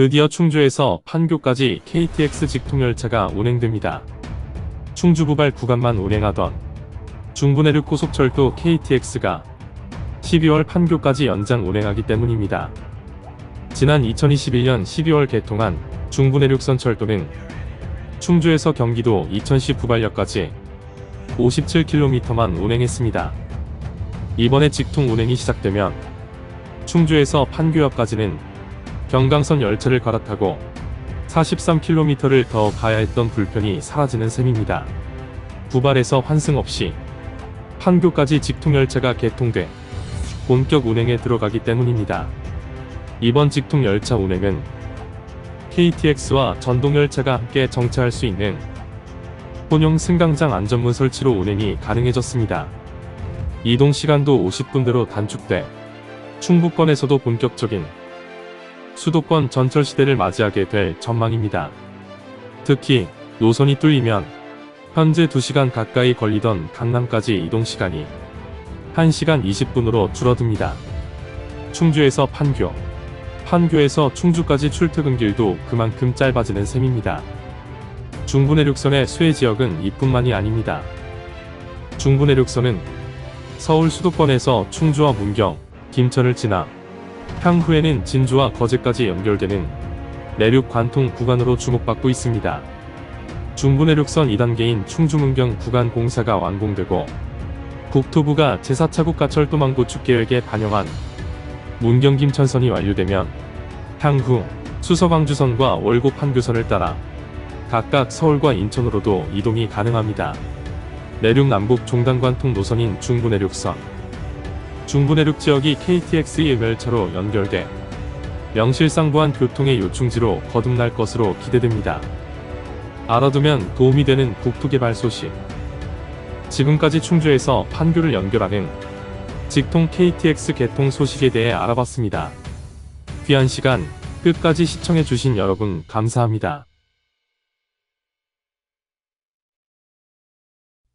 드디어 충주에서 판교까지 KTX 직통열차가 운행됩니다. 충주 부발 구간만 운행하던 중부내륙 고속철도 KTX가 12월 판교까지 연장 운행하기 때문입니다. 지난 2021년 12월 개통한 중부내륙선 철도는 충주에서 경기도 이천시 부발역까지 57km만 운행했습니다. 이번에 직통 운행이 시작되면 충주에서 판교역까지는 경강선 열차를 갈아타고 43km를 더 가야 했던 불편이 사라지는 셈입니다. 부발에서 환승 없이 판교까지 직통열차가 개통돼 본격 운행에 들어가기 때문입니다. 이번 직통열차 운행은 KTX와 전동열차가 함께 정차할 수 있는 혼용 승강장 안전문 설치로 운행이 가능해졌습니다. 이동 시간도 50분대로 단축돼 충북권에서도 본격적인 수도권 전철 시대를 맞이하게 될 전망입니다. 특히 노선이 뚫리면 현재 2시간 가까이 걸리던 강남까지 이동 시간이 1시간 20분으로 줄어듭니다. 충주에서 판교, 판교에서 충주까지 출퇴근길도 그만큼 짧아지는 셈입니다. 중부내륙선의 수혜 지역은 이뿐만이 아닙니다. 중부내륙선은 서울 수도권에서 충주와 문경, 김천을 지나 향후에는 진주와 거제까지 연결되는 내륙 관통 구간으로 주목받고 있습니다. 중부내륙선 2단계인 충주문경 구간 공사가 완공되고 국토부가 제4차 국가철도망 구축 계획에 반영한 문경 김천선이 완료되면 향후 수서광주선과 월곡 판교선을 따라 각각 서울과 인천으로도 이동이 가능합니다. 내륙 남북 종단관통 노선인 중부내륙선 중부내륙 지역이 KTX의 열차로 연결돼 명실상부한 교통의 요충지로 거듭날 것으로 기대됩니다. 알아두면 도움이 되는 국토개발 소식 지금까지 충주에서 판교를 연결하는 직통 KTX 개통 소식에 대해 알아봤습니다. 귀한 시간 끝까지 시청해주신 여러분 감사합니다.